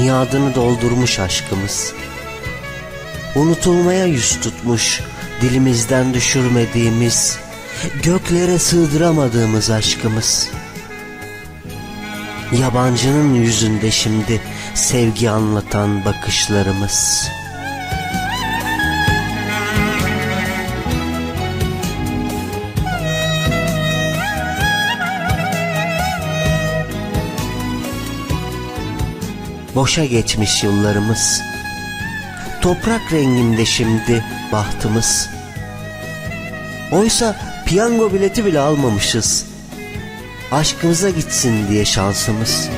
miadını doldurmuş aşkımız. Unutulmaya yüz tutmuş dilimizden düşürmediğimiz, göklere sığdıramadığımız aşkımız. Yabancının yüzünde şimdi sevgi anlatan bakışlarımız. Boşa geçmiş yıllarımız. Toprak renginde şimdi bahtımız. Oysa piyango bileti bile almamışız. Aşkımıza gitsin diye şansımız.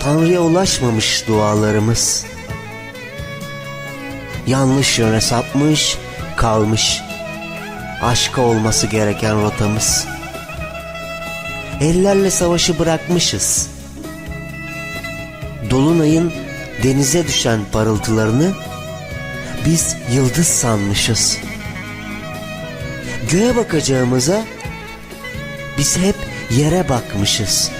Tanrı'ya ulaşmamış dualarımız. Yanlış yöne sapmış, kalmış. Aşka olması gereken rotamız. Ellerle savaşı bırakmışız. Dolunayın denize düşen parıltılarını biz yıldız sanmışız. Göğe bakacağımıza biz hep yere bakmışız.